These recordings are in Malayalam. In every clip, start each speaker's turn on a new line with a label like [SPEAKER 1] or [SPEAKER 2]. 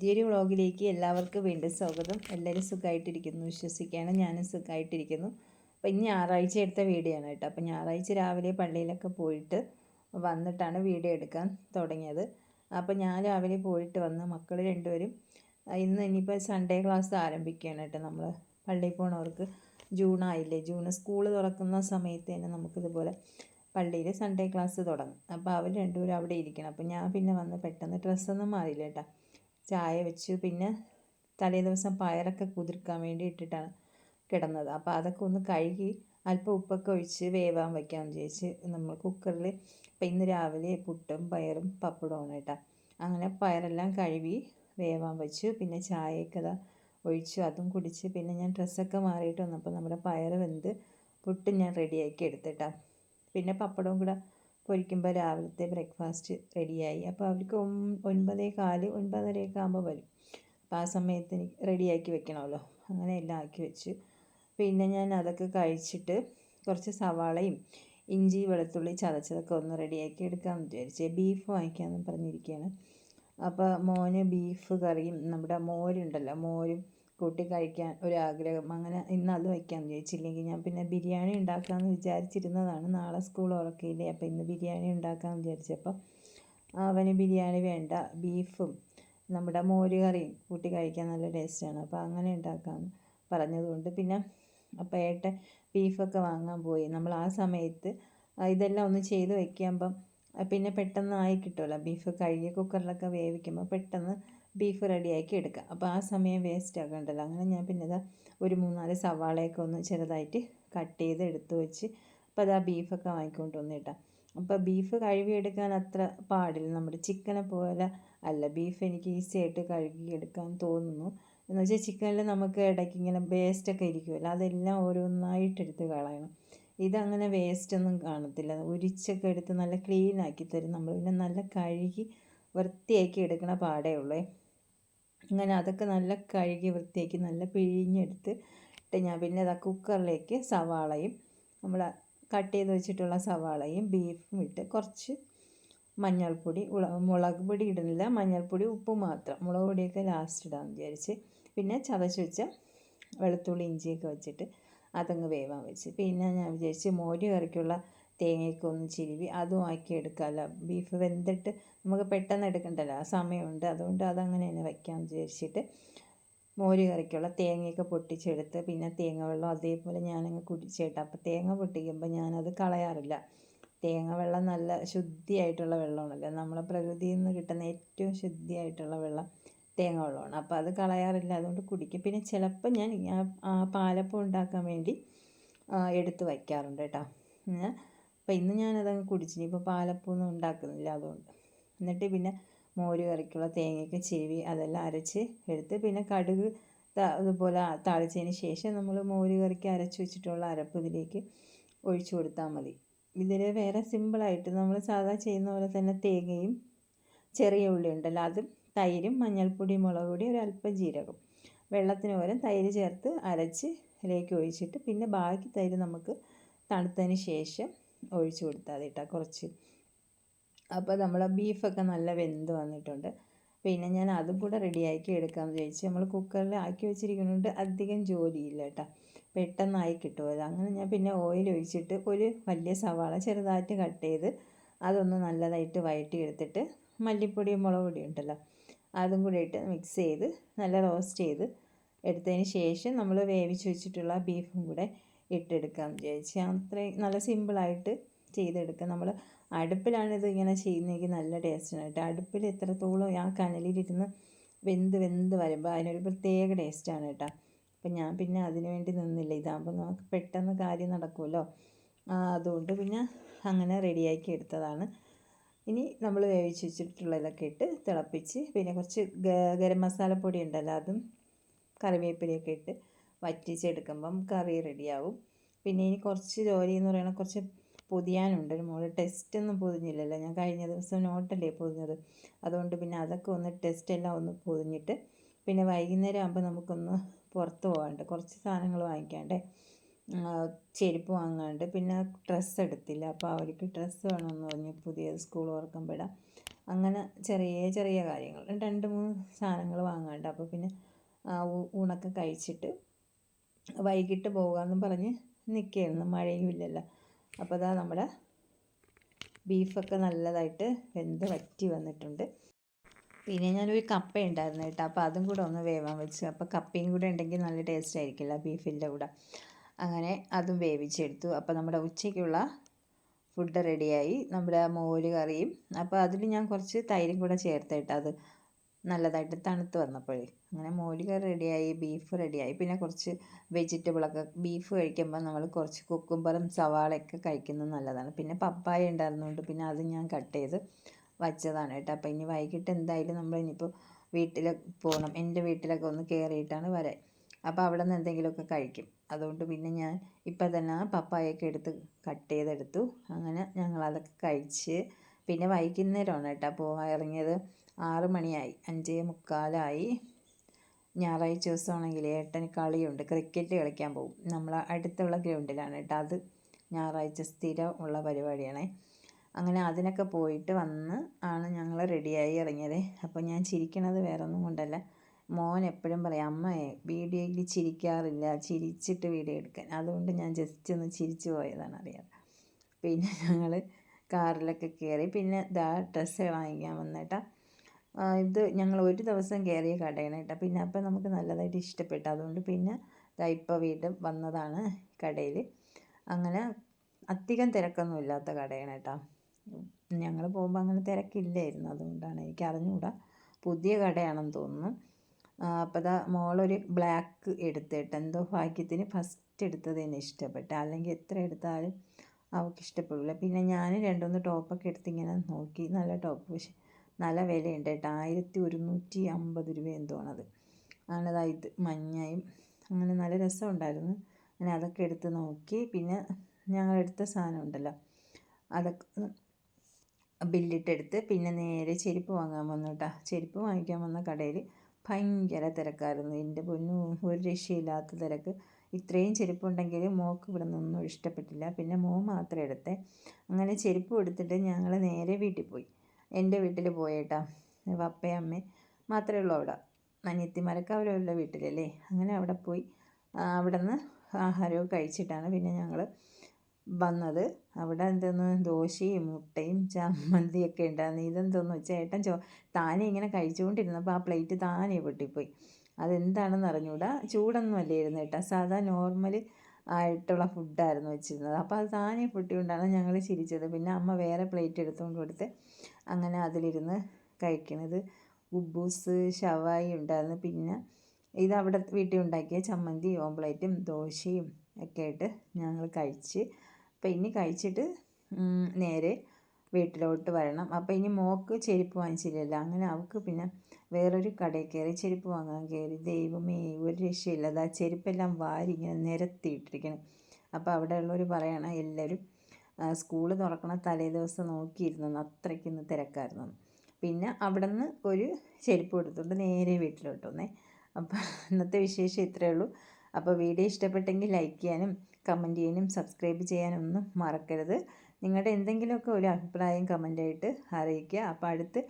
[SPEAKER 1] പുതിയൊരു വ്ളോഗിലേക്ക് എല്ലാവർക്കും വീണ്ടും സ്വാഗതം. എല്ലാവരും സുഖമായിട്ടിരിക്കുന്നു വിശ്വസിക്കുകയാണ്. ഞാനും സുഖമായിട്ടിരിക്കുന്നു അപ്പോൾ ഇനി ഞായറാഴ്ച എടുത്ത വീഡിയോ ആണ് കേട്ടോ. അപ്പോൾ ഞായറാഴ്ച രാവിലെ പള്ളിയിലൊക്കെ പോയിട്ട് വന്നിട്ടാണ് വീഡിയോ എടുക്കാൻ തുടങ്ങിയത്. അപ്പോൾ ഞാൻ രാവിലെ പോയിട്ട് വന്ന് മക്കൾ രണ്ടുപേരും ഇന്ന് ഇനിയിപ്പോൾ സൺഡേ ക്ലാസ് ആരംഭിക്കുകയാണ് കേട്ടോ നമ്മൾ പള്ളിയിൽ പോണവർക്ക് ജൂൺ ആയില്ലേ? ജൂൺ സ്കൂൾ തുറക്കുന്ന സമയത്ത് തന്നെ നമുക്കിതുപോലെ പള്ളിയിൽ സൺഡേ ക്ലാസ് തുടങ്ങും. അപ്പോൾ അവർ രണ്ടുപേരും അവിടെ ഇരിക്കണം. അപ്പോൾ ഞാൻ പിന്നെ വന്ന് പെട്ടെന്ന് ഡ്രസ്സൊന്നും മാറിയില്ല കേട്ടോ. ചായ വെച്ചു. പിന്നെ തലേ ദിവസം പയറൊക്കെ കുതിർക്കാൻ വേണ്ടി ഇട്ടിട്ടാണ് കിടന്നത്. അപ്പോൾ അതൊക്കെ ഒന്ന് കഴുകി അല്പം ഉപ്പൊക്കെ ഒഴിച്ച് വേവാൻ വയ്ക്കാൻ വിചാരിച്ച് നമ്മൾ കുക്കറിൽ ഇപ്പം ഇന്ന് രാവിലെ പുട്ടും പയറും പപ്പടമാണ് കേട്ടോ. അങ്ങനെ പയറെല്ലാം കഴുകി വേവാൻ വെച്ചു. പിന്നെ ചായയൊക്കെ അതാ ഒഴിച്ചു. അതും കുടിച്ച് പിന്നെ ഞാൻ ഡ്രസ്സൊക്കെ മാറിയിട്ട് വന്നപ്പോൾ നമ്മുടെ പയർ വെന്ത് പുട്ടും ഞാൻ റെഡിയാക്കി എടുത്തിട്ടാണ് പിന്നെ പപ്പടവും കൂടെ പൊരിക്കുമ്പോൾ രാവിലത്തെ ബ്രേക്ക്ഫാസ്റ്റ് റെഡിയായി അപ്പോൾ അവർക്ക് ഒൻപതേ കാൽ ഒൻപതരയൊക്കെ ആകുമ്പോൾ വരും. അപ്പോൾ ആ സമയത്ത് എനിക്ക് റെഡിയാക്കി വെക്കണമല്ലോ. അങ്ങനെ എല്ലാം ആക്കി വെച്ചു. പിന്നെ ഞാൻ അതൊക്കെ കഴിച്ചിട്ട് കുറച്ച് സവാളയും ഇഞ്ചി വെളുത്തുള്ളി ചതച്ചതൊക്കെ ഒന്ന് റെഡിയാക്കി എടുക്കാമെന്ന് വിചാരിച്ചു. ബീഫ് വാങ്ങിക്കാമെന്ന് പറഞ്ഞിരിക്കുകയാണ്. അപ്പോൾ മോന് ബീഫ് കറിയും നമ്മുടെ മോരുണ്ടല്ലോ മോരും കൂട്ടി കഴിക്കാൻ ഒരാഗ്രഹം. അങ്ങനെ ഇന്ന് അത് വയ്ക്കാമെന്ന് വിചാരിച്ചില്ലെങ്കിൽ ഞാൻ പിന്നെ ബിരിയാണി ഉണ്ടാക്കാമെന്ന് വിചാരിച്ചിരുന്നതാണ്. നാളെ സ്കൂൾ ഉറക്കിയില്ലേ അപ്പോൾ ഇന്ന് ബിരിയാണി ഉണ്ടാക്കാമെന്ന് വിചാരിച്ചപ്പോൾ അവന് ബിരിയാണി വേണ്ട ബീഫും നമ്മുടെ മോര് കറിയും കൂട്ടി കഴിക്കാൻ നല്ല ടേസ്റ്റാണ്. അപ്പോൾ അങ്ങനെ ഉണ്ടാക്കാമെന്ന് പറഞ്ഞതുകൊണ്ട് പിന്നെ അപ്പോൾ ഏട്ടൻ ബീഫൊക്കെ വാങ്ങാൻ പോയി. നമ്മൾ ആ സമയത്ത് ഇതെല്ലാം ഒന്ന് ചെയ്ത് വയ്ക്കുമ്പം പിന്നെ പെട്ടെന്ന് ആയി കിട്ടുമല്ലോ ബീഫ് കഴുകി കുക്കറിലൊക്കെ വേവിക്കുമ്പോൾ പെട്ടെന്ന് ബീഫ് റെഡിയാക്കി എടുക്കുക. അപ്പോൾ ആ സമയം വേസ്റ്റ് ആക്കണ്ടല്ലോ. അങ്ങനെ ഞാൻ പിന്നെ ഇതാ ഒരു മൂന്നാൽ സവാളയൊക്കെ ഒന്ന് ചെറുതായിട്ട് കട്ട് ചെയ്ത് എടുത്തു വെച്ച് അപ്പോൾ അത് ആ ബീഫൊക്കെ വാങ്ങിക്കൊണ്ട് വന്നിട്ടാ അപ്പോൾ ബീഫ് കഴുകിയെടുക്കാൻ അത്ര പാടില്ല. നമ്മുടെ ചിക്കനെ പോലെ അല്ല ബീഫ് എനിക്ക് ഈസി ആയിട്ട് കഴുകിയെടുക്കാൻ തോന്നുന്നു. എന്ന് വെച്ചാൽ ചിക്കനിൽ നമുക്ക് ഇടയ്ക്ക് ഇങ്ങനെ വേസ്റ്റൊക്കെ ഇരിക്കുമല്ലോ. അതെല്ലാം ഓരോന്നായിട്ട് എടുത്ത് കളയണം. ഇതങ്ങനെ വേസ്റ്റൊന്നും കാണത്തില്ല. ഉരിച്ചൊക്കെ എടുത്ത് നല്ല ക്ലീൻ ആക്കി തരും. നമ്മൾ പിന്നെ നല്ല കഴുകി വൃത്തിയാക്കി എടുക്കണ പാടേ ഉള്ളേ. അങ്ങനെ അതൊക്കെ നല്ല കഴുകി വൃത്തിയാക്കി നല്ല പിഴിഞ്ഞെടുത്ത് ഇട്ട് ഞാൻ പിന്നെ അതാ കുക്കറിലേക്ക് സവാളയും നമ്മൾ കട്ട് ചെയ്ത് വെച്ചിട്ടുള്ള സവാളയും ബീഫും ഇട്ട് കുറച്ച് മഞ്ഞൾപ്പൊടി മുളക് പൊടി ഇടുന്നില്ല. മഞ്ഞൾപ്പൊടി ഉപ്പ് മാത്രം. മുളക് പൊടിയൊക്കെ ലാസ്റ്റ് ഇടാമെന്ന് വിചാരിച്ച്. പിന്നെ ചതച്ച് വെച്ച വെളുത്തുള്ളി ഇഞ്ചിയൊക്കെ വെച്ചിട്ട് അതങ്ങ് വേവാൻ വെച്ച്. പിന്നെ ഞാൻ വിചാരിച്ച് മോര് കറിക്കുള്ള തേങ്ങയൊക്കെ ഒന്ന് ചിരുവി അതും ആക്കി എടുക്കാമല്ലോ ബീഫ് വെന്തിട്ട് നമുക്ക് പെട്ടെന്ന് എടുക്കണ്ടല്ലോ. ആ സമയമുണ്ട്. അതുകൊണ്ട് അതങ്ങനെ തന്നെ വയ്ക്കാമെന്ന് വിചാരിച്ചിട്ട് മോര് കറിക്കുള്ള തേങ്ങയൊക്കെ പൊട്ടിച്ചെടുത്ത് പിന്നെ തേങ്ങ വെള്ളം അതേപോലെ ഞാനങ്ങ് കുടിച്ചിട്ട്. അപ്പോൾ തേങ്ങ പൊട്ടിക്കുമ്പോൾ ഞാനത് കളയാറില്ല. തേങ്ങ വെള്ളം നല്ല ശുദ്ധിയായിട്ടുള്ള വെള്ളമാണല്ലോ. നമ്മളെ പ്രകൃതിയിൽ നിന്ന് കിട്ടുന്ന ഏറ്റവും ശുദ്ധിയായിട്ടുള്ള വെള്ളം തേങ്ങ വെള്ളമാണ് അപ്പോൾ അത് കളയാറില്ല. അതുകൊണ്ട് കുടിക്കും. പിന്നെ ചിലപ്പോൾ ഞാൻ പാലപ്പം ഉണ്ടാക്കാൻ വേണ്ടി എടുത്ത് വയ്ക്കാറുണ്ട് കേട്ടോ. അപ്പോൾ ഇന്ന് ഞാനതങ്ങ് കുടിച്ചിനി ഇപ്പോൾ പാലപ്പമൊന്നും ഉണ്ടാക്കുന്നില്ല അതുകൊണ്ട്. എന്നിട്ട് പിന്നെ മോര് കറിക്കുള്ള തേങ്ങയൊക്കെ ചെവി അതെല്ലാം അരച്ച് എടുത്ത് പിന്നെ കടുക് അതുപോലെ താളിച്ചതിന് ശേഷം നമ്മൾ മോര് കറിക്ക് അരച്ച് വെച്ചിട്ടുള്ള അരപ്പ് ഇതിലേക്ക് ഒഴിച്ചു കൊടുത്താൽ മതി. ഇതിൽ വേറെ സിമ്പിളായിട്ട് നമ്മൾ സാധാ ചെയ്യുന്ന പോലെ തന്നെ തേങ്ങയും ചെറിയ ഉള്ളി ഉണ്ടല്ലോ അതും തൈരും മഞ്ഞൾപ്പൊടി മുളക് പൊടി അല്പം ജീരകം വെള്ളത്തിന് പകരം തൈര് ചേർത്ത് അരച്ച് ഇതിലേക്ക് ഒഴിച്ചിട്ട് പിന്നെ ബാക്കി തൈര് നമുക്ക് തണുത്തതിന് ശേഷം ഒഴിച്ച് കൊടുത്താൽ മതി കേട്ടോ കുറച്ച്. അപ്പോൾ നമ്മളെ ബീഫൊക്കെ നല്ല വെന്ത് വന്നിട്ടുണ്ട്. പിന്നെ ഞാൻ അതും കൂടെ റെഡിയാക്കി എടുക്കാമെന്ന് വിചാരിച്ചു നമ്മൾ കുക്കറിൽ ആക്കി വെച്ചിരിക്കുന്നുണ്ട് അധികം ജോലിയില്ല കേട്ടോ പെട്ടെന്നായി കിട്ടുമല്ലോ അങ്ങനെ ഞാൻ പിന്നെ ഓയിൽ ഒഴിച്ചിട്ട് ഒരു വലിയ സവാള ചെറുതായിട്ട് കട്ട് ചെയ്ത് അതൊന്ന് നല്ലതായിട്ട് വഴറ്റി എടുത്തിട്ട് മല്ലിപ്പൊടിയും മുളക് പൊടിയും ഉണ്ടല്ലോ അതും കൂടി ഇട്ട് മിക്സ് ചെയ്ത് നല്ല റോസ്റ്റ് ചെയ്ത് എടുത്തതിന് ശേഷം നമ്മൾ വേവിച്ച് വെച്ചിട്ടുള്ള ബീഫും കൂടെ ഇട്ടെടുക്കാമെന്ന് വിചാരിച്ച്. അത്രയും നല്ല സിമ്പിളായിട്ട് ചെയ്തെടുക്കുക നമ്മൾ അടുപ്പിലാണ് ഇത് ഇങ്ങനെ ചെയ്യുന്നതെങ്കിൽ നല്ല ടേസ്റ്റാണ് കേട്ടോ. അടുപ്പിൽ എത്രത്തോളം ആ കനലിലിരുന്ന് വെന്ത് വെന്ത് വരുമ്പോൾ അതിനൊരു പ്രത്യേക ടേസ്റ്റാണ് കേട്ടോ. അപ്പം ഞാൻ പിന്നെ അതിനു വേണ്ടി നിന്നില്ല. ഇതാകുമ്പോൾ നമുക്ക് പെട്ടെന്ന് കാര്യം നടക്കുമല്ലോ. അതുകൊണ്ട് പിന്നെ അങ്ങനെ റെഡിയാക്കി എടുത്തതാണ്. ഇനി നമ്മൾ വേവിച്ച് വെച്ചിട്ടുള്ളതൊക്കെ ഇട്ട് തിളപ്പിച്ച് പിന്നെ കുറച്ച് ഗരം പൊടി ഉണ്ടല്ലോ അതും കറിവേപ്പിലയൊക്കെ ഇട്ട് വറ്റിച്ചെടുക്കുമ്പം കറി റെഡിയാവും. പിന്നെ ഇനി കുറച്ച് ജോലി എന്ന് പറയുന്നത് കുറച്ച് പൊതിയാനുണ്ട്. ഒരു മോൾ ടെസ്റ്റ് ഒന്നും പൊതിഞ്ഞില്ലല്ലോ. ഞാൻ കഴിഞ്ഞ ദിവസം നോട്ടല്ലേ പൊതിഞ്ഞത്. അതുകൊണ്ട് പിന്നെ അതൊക്കെ ഒന്ന് ടെസ്റ്റ് എല്ലാം ഒന്ന് പൊതിഞ്ഞിട്ട് പിന്നെ വൈകുന്നേരം ആകുമ്പോൾ നമുക്കൊന്ന് പുറത്ത് പോകാണ്ട് കുറച്ച് സാധനങ്ങൾ വാങ്ങിക്കാണ്ടേ ചെരുപ്പ് വാങ്ങാണ്ട് പിന്നെ ഡ്രസ്സ് എടുത്തില്ല. അപ്പോൾ അവർക്ക് ഡ്രസ്സ് വേണമെന്ന് പറഞ്ഞു പുതിയ സ്കൂൾ തുറക്കുമ്പോഴാണ് അങ്ങനെ ചെറിയ ചെറിയ കാര്യങ്ങൾ. രണ്ട് മൂന്ന് സാധനങ്ങൾ വാങ്ങാണ്ട് അപ്പോൾ പിന്നെ ഊണൊക്കെ കഴിച്ചിട്ട് വൈകിട്ട് പോകാമെന്ന് പറഞ്ഞ് നിൽക്കുകയായിരുന്നു. മഴയും ഇല്ലല്ലോ. അപ്പോൾ അതാ നമ്മുടെ ബീഫൊക്കെ നല്ലതായിട്ട് വെന്ത് വറ്റി വന്നിട്ടുണ്ട്. പിന്നെ ഞാനൊരു കപ്പ ഉണ്ടായിരുന്നു കേട്ടോ. അപ്പോൾ അതും കൂടെ ഒന്ന് വേവാൻ വെച്ചു. അപ്പോൾ കപ്പയും കൂടെ ഉണ്ടെങ്കിൽ നല്ല ടേസ്റ്റ് ആയിരിക്കില്ല ബീഫിന്റെ കൂടെ. അങ്ങനെ അതും വേവിച്ചെടുത്തു. അപ്പോൾ നമ്മുടെ ഉച്ചയ്ക്കുള്ള ഫുഡ് റെഡിയായി നമ്മുടെ മോര് കറിയും. അപ്പോൾ അതിൽ ഞാൻ കുറച്ച് തൈരും കൂടെ ചേർത്തിട്ടത് നല്ലതായിട്ട് തണുത്ത് വന്നപ്പോഴേ. അങ്ങനെ മോര് കറി റെഡിയായി ബീഫ് റെഡിയായി. പിന്നെ കുറച്ച് വെജിറ്റബിളൊക്കെ ബീഫ് കഴിക്കുമ്പോൾ നമ്മൾ കുറച്ച് കുക്കുംബറും സവാളയൊക്കെ കഴിക്കുന്നത് നല്ലതാണ്. പിന്നെ പപ്പായ ഉണ്ടായിരുന്നുകൊണ്ട് പിന്നെ അത് ഞാൻ കട്ട് ചെയ്ത് വച്ചതാണ് കേട്ടോ. അപ്പോൾ ഇനി വൈകിട്ട് എന്തായാലും നമ്മൾ ഇനിയിപ്പോൾ വീട്ടിൽ പോകണം. എന്റെ വീട്ടിലൊക്കെ ഒന്ന് കയറിയിട്ടാണ് വരാൻ. അപ്പോൾ അവിടെ നിന്ന് എന്തെങ്കിലുമൊക്കെ കഴിക്കും. അതുകൊണ്ട് പിന്നെ ഞാൻ ഇപ്പം തന്നെ പപ്പായൊക്കെ എടുത്ത് കട്ട് ചെയ്തെടുത്തു. അങ്ങനെ ഞങ്ങൾ അതൊക്കെ കഴിച്ച് പിന്നെ വൈകുന്നേരമാണ് കേട്ടോ. പോകാൻ ഇറങ്ങിയത്. ആറ് മണിയായി. അഞ്ചേ മുക്കാലായി. ഞായറാഴ്ച ദിവസമാണെങ്കിൽ ഏട്ടന് കളിയുണ്ട്. ക്രിക്കറ്റ് കളിക്കാൻ പോകും നമ്മൾ അടുത്തുള്ള ഗ്രൗണ്ടിലാണ് കേട്ടോ അത്. ഞായറാഴ്ച സ്ഥിരം ഉള്ള പരിപാടിയാണേ. അങ്ങനെ അതിനൊക്കെ പോയിട്ട് വന്ന് ആണ് ഞങ്ങൾ റെഡിയായി ഇറങ്ങിയത്. അപ്പോൾ ഞാൻ ചിരിക്കണത് വേറെ ഒന്നും കൊണ്ടല്ല. മോൻ എപ്പോഴും പറയും അമ്മയെ വീഡിയോയിൽ ചിരിക്കാറില്ല. ചിരിച്ചിട്ട് വീഡിയോ എടുക്കാൻ. അതുകൊണ്ട് ഞാൻ ജസ്റ്റ് ഒന്ന് ചിരിച്ചു പോയതാണ് അറിയാം പിന്നെ ഞങ്ങൾ കാറിലൊക്കെ കയറി. പിന്നെ ദാ ഡ്രസ്സ് വാങ്ങിക്കാൻ വന്നിട്ടാ. ഇത് ഞങ്ങൾ ഒരു ദിവസം കയറിയ കടയാണ് കേട്ടോ. പിന്നെ അപ്പം നമുക്ക് നല്ലതായിട്ട് ഇഷ്ടപ്പെട്ടു. അതുകൊണ്ട് പിന്നെ ഇപ്പോൾ വീണ്ടും വന്നതാണ് കടയിൽ അങ്ങനെ അധികം തിരക്കൊന്നും ഇല്ലാത്ത കടയാണ് കേട്ടോ. ഞങ്ങൾ പോകുമ്പോൾ അങ്ങനെ തിരക്കില്ലായിരുന്നു. അതുകൊണ്ടാണ് എനിക്ക് അറിഞ്ഞുകൂടാ. പുതിയ കടയാണെന്ന് തോന്നുന്നു. അപ്പോൾ ദാ മോളൊരു ബ്ലാക്ക് എടുത്തിട്ട് എന്തോ ഭാഗ്യത്തിന് ഫസ്റ്റ് എടുത്തത് എന്നെ ഇഷ്ടപ്പെട്ടു. അല്ലെങ്കിൽ എത്ര എടുത്താലും അവൾക്ക് ഇഷ്ടപ്പെടില്ല. പിന്നെ ഞാൻ രണ്ടുമൂന്ന് ടോപ്പൊക്കെ എടുത്തിങ്ങനെ നോക്കി. നല്ല ടോപ്പ് പക്ഷെ നല്ല വിലയുണ്ട് കേട്ടോ. ആയിരത്തി ഒരുന്നൂറ്റി അമ്പത് രൂപ എന്തോണത്. ഇത് മഞ്ഞയും. അങ്ങനെ നല്ല രസമുണ്ടായിരുന്നു. അങ്ങനെ അതൊക്കെ എടുത്ത് നോക്കി. പിന്നെ ഞങ്ങളെടുത്ത സാധനം ഉണ്ടല്ലോ അതൊക്കെ ബില്ലിട്ടെടുത്ത് പിന്നെ നേരെ ചെരുപ്പ് വാങ്ങാൻ വന്നു കേട്ടോ. ചെരുപ്പ് വാങ്ങിക്കാൻ വന്ന കടയിൽ ഭയങ്കര തിരക്കായിരുന്നു. എന്റെ പൊന്നു ഒരു രക്ഷയില്ലാത്ത തിരക്ക്. ഇത്രയും ചെരുപ്പുണ്ടെങ്കിൽ മോക്ക് ഇവിടെ നിന്നൊന്നും ഇഷ്ടപ്പെട്ടില്ല. പിന്നെ മോ മാത്രം എടുത്തേ. അങ്ങനെ ചെരുപ്പ് എടുത്തിട്ട് ഞങ്ങൾ നേരെ വീട്ടിൽ പോയി. എന്റെ വീട്ടിൽ പോയേട്ടാ. പപ്പയും അമ്മയും മാത്രമേ ഉള്ളൂ അവിടെ. അനിയത്തിമാരൊക്കെ അവരവരുടെ വീട്ടിലല്ലേ? അങ്ങനെ അവിടെ പോയി അവിടെ നിന്ന് ആഹാരമൊക്കെ കഴിച്ചിട്ടാണ് പിന്നെ ഞങ്ങൾ വന്നത്. അവിടെ എന്തെന്ന് ദോശയും മുട്ടയും ചമ്മന്തിയൊക്കെ ഉണ്ടായിരുന്നു. ഇതെന്തോന്ന് വെച്ചാൽ ഏട്ടൻ ചോ താനെ ഇങ്ങനെ കഴിച്ചുകൊണ്ടിരുന്നപ്പോൾ ആ പ്ലേറ്റ് താനെ പൊട്ടിപ്പോയി. അതെന്താണെന്ന് അറിഞ്ഞൂടാ? ചൂടൊന്നും അല്ലായിരുന്നു ഏട്ടാ സാധാ നോർമൽ ആയിട്ടുള്ള ഫുഡായിരുന്നു വെച്ചിരുന്നത്. അപ്പോൾ അത് താനെ പൊട്ടിക്കൊണ്ടാണ് ഞങ്ങൾ ചിരിച്ചത്. പിന്നെ അമ്മ വേറെ പ്ലേറ്റ് എടുത്തുകൊണ്ട് കൊടുത്ത് അങ്ങനെ അതിലിരുന്ന് കഴിക്കണത്. ഉബൂസ് ഷവായി ഉണ്ടായിരുന്നു. പിന്നെ ഇത് അവിടെ വീട്ടിൽ ഉണ്ടാക്കിയ ചമ്മന്തി ഓംപ്ലേറ്റും ദോശയും ഒക്കെ ആയിട്ട് ഞങ്ങൾ കഴിച്ച്. അപ്പോൾ ഇനി കഴിച്ചിട്ട് നേരെ വീട്ടിലോട്ട് വരണം. അപ്പോൾ ഇനി മോക്ക് ചെരുപ്പ് വാങ്ങിച്ചില്ലല്ലോ. അങ്ങനെ അവൾക്ക് പിന്നെ വേറൊരു കടയിൽ കയറി ചെരുപ്പ് വാങ്ങാൻ കയറി. ദൈവമേ ഒരു രക്ഷയില്ല. അത് ആ ചെരുപ്പെല്ലാം വാരി ഇങ്ങനെ നിരത്തിയിട്ടിരിക്കണം. അപ്പോൾ അവിടെ ഉള്ളവർ പറയണം എല്ലാവരും സ്കൂൾ തുറക്കണ തലേ ദിവസം നോക്കിയിരുന്നു. അത്രയ്ക്കൊന്ന് തിരക്കായിരുന്നു. പിന്നെ അവിടെ നിന്ന് ഒരു ചെരുപ്പ് എടുത്തുകൊണ്ട് നേരെ വീട്ടിലോട്ട് വന്നേ. അപ്പോൾ ഇന്നത്തെ വിശേഷം ഇത്രയേ ഉള്ളൂ. അപ്പോൾ വീഡിയോ ഇഷ്ടപ്പെട്ടെങ്കിൽ ലൈക്ക് ചെയ്യാനും കമന്റ് ചെയ്യാനും സബ്സ്ക്രൈബ് ചെയ്യാനൊന്നും മറക്കരുത്. നിങ്ങളുടെ എന്തെങ്കിലുമൊക്കെ ഒരു അഭിപ്രായം കമന്റായിട്ട് അറിയിക്കുക. അപ്പോൾ അടുത്ത്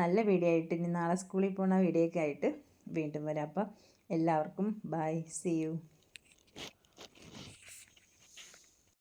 [SPEAKER 1] നല്ല വീഡിയോ ആയിട്ട് ഇനി നാളെ സ്കൂളിൽ പോകുന്ന വീഡിയോ ഒക്കെ ആയിട്ട് വീണ്ടും വരാം. അപ്പോൾ എല്ലാവർക്കും ബൈ സി യു